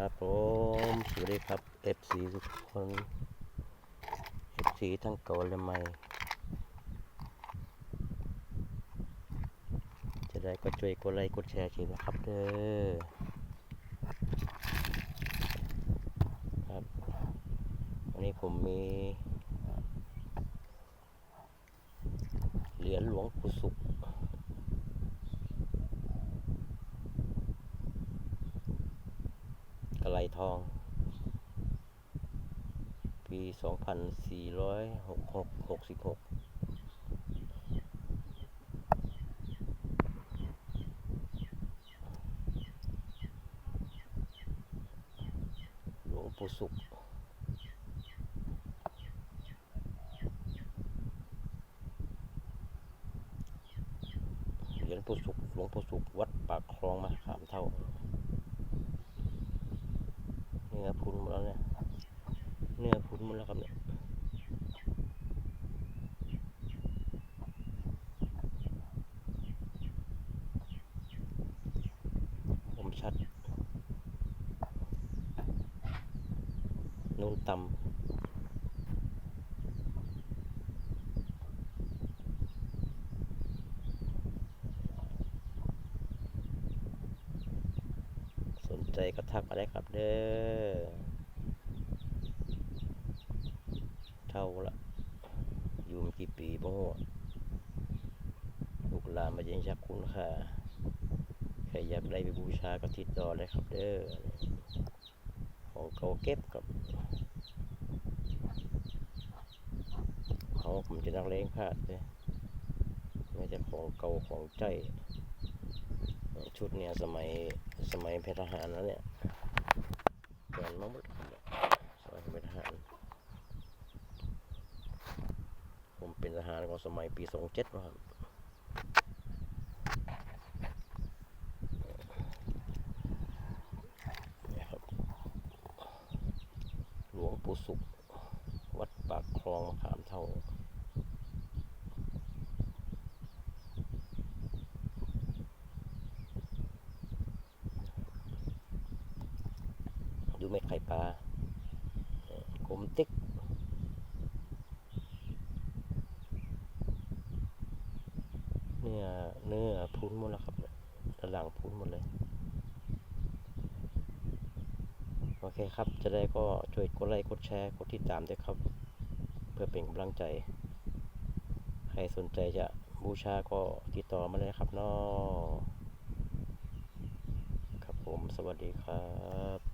ครับผมสวัสดีครับ FC ทุกคน FC ทั้งเก่าและใหม่ จะได้ก็ช่วยกดไลค์กดแชร์ทีนะครับเด้อครับ วันนี้ผมมี เหรียญหลวงปู่สุข กระไหล ทอง ปี 2466 หลวงปู่สุขเหรียญปู่สุขหลวงปู่สุขวัดปากคลองมา เนื้อพุนหมดแล้วเนี่ย เนื้อพุนหมดแล้วครับเนี่ยผมชัดนูนต่ำสนใจก็ทักมาได้ครับเด้อ เท่าละอยู่มากี่ปีบ่ฮู้ลูกหลานมายังชักคุณค่าใครอยากได้ไปบูชาก็ติดต่อเลยครับเด้อของเก่าเก็บกับเขาผมจะนักเลงพลาดเลยไม่ใช่ของเก่าของใจชุดเนี่ยสมัยสมัยเพทหารแล้วเนี่ยแกนมาหมดครับเนี่ยสมัยเป็นทหาร ผมเป็น ทหารของสมัยปีสองเจ็ดครับนี่ครับหลวงปู่สุข วัดปากคลองมะขามเท่าดูเม็ดไข่ปลากลมติ๊ก เนื้อเนื้อพุ้นหมดแล้วครับด้านหลังพุ้นหมดเลย โอเคครับ จะได้ก็ช่วยกดไลค์กดแชร์กดติดตามด้วยครับ เพื่อเป็นกำลังใจ ใครสนใจจะบูชาก็ติดต่อมาเลยครับเนาะครับผมสวัสดีครับ